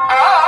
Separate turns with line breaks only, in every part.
Oh.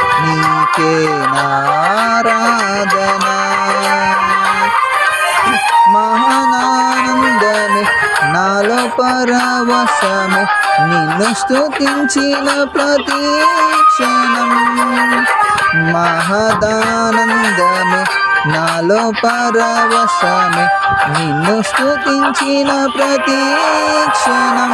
నీకే నారాధన. మహానానందమే నాలో పరవశమే నిన్ను స్తుతించిన ప్రతి క్షణం. మహదానందమే నాలో పరవశమే నిన్ను స్తుతించిన ప్రతి క్షణం.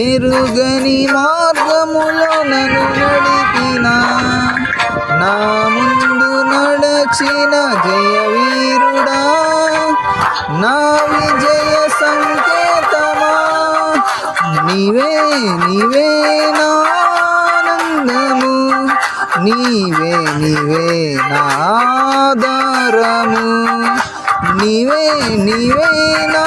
ఎరుగని మార్గములో నన్ను నడిపిన నా ముందు నడచిన జయవీరుడా నా విజయ సంకేతమా? నీవే నీవే నానందము నీవే నీవే నాదారము నీవే నీవే నా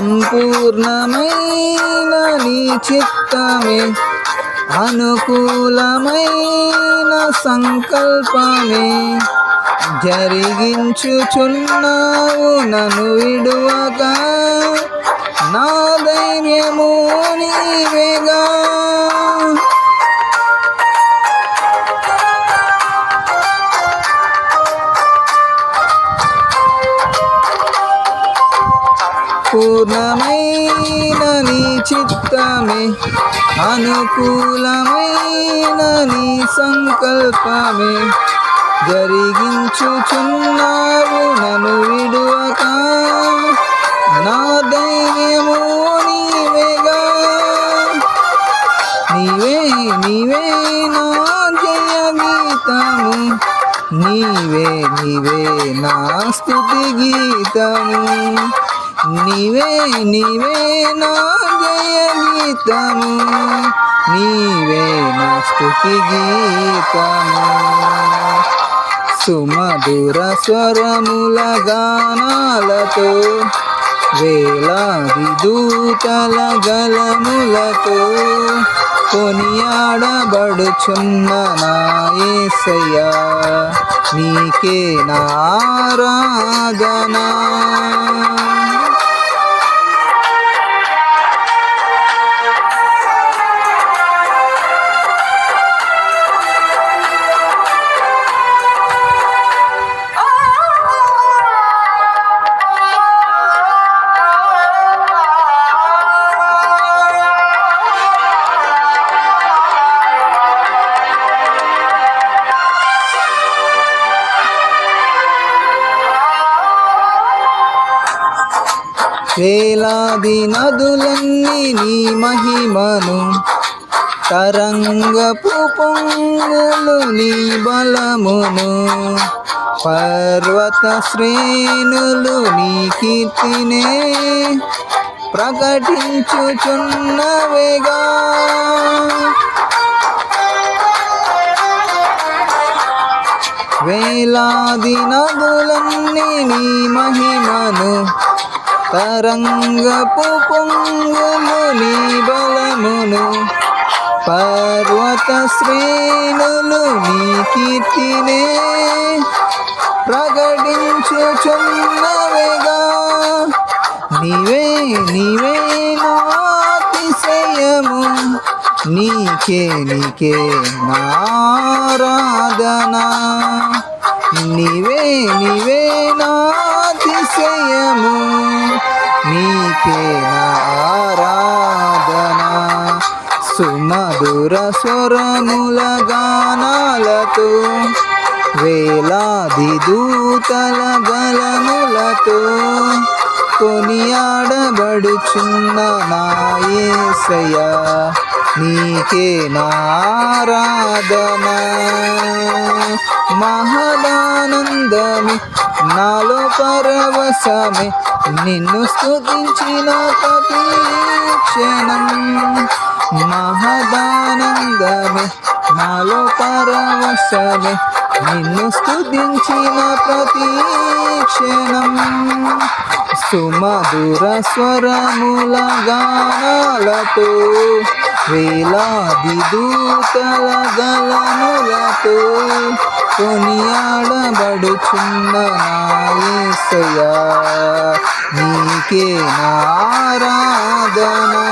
సంపూర్ణమైన నీ చిత్తమే అనుకూలమైన సంకల్పమే. జరిగించుచున్నావు నన్ను విడువగా నా ధైర్యము నీవేగా పూర్ణమైన నీ చిత్తమే అనుకూలమైన నీ సంకల్పమే. జరిగించుచున్నావు నన్ను విడువక నా ధైర్యము నీవేగా. నీవే నీవే నా జయ గీతము నీవే నీవే నా స్థుతి గీతము. నీవే నీవే నా జయ గీతము నీవే నా స్థుతి గీతము. సుమధుర స్వరముల గానాలతో వేలాది దూతల గలములతో కొనియాడబడుచున్న నా నీకే నారాధనా వేలాది నదులన్నీ నీ మహిమను తరంగపు పొంగులు నీ బలమును పర్వత శ్రేణులు నీ కీర్తినే ప్రకటించుచున్నవేగా వేలాది నదులన్నీ నీ మహిమను తరంగపు పొంగులు నీ బలమును పర్వత శ్రేణులు నీ కీర్తినే ప్రకటించుచున్నవేగా నీవే నీవే నాతిశయము నీకే నీకే నారాధన నీవే నీవే నాతిశయము నీకే నా ఆరాధన? సుమధుర స్వరముల గానాలతో వేలాది దూతల గలములతో కొనియాడబడుచున్న నా నీకే నారాధన మహదానందమి నాలో పరవశమే నిన్ను స్థుతించిన ప్రతి క్షణం. మహదానందమే నాలో పరవశమే నిన్ను స్థుతించిన ప్రతి క్షణం. సుమధుర స్వరముల గానాలతో వేలాది దూతల గలములతో కొనియాడబడుచున్న నాయసయా నీకే నారాధనా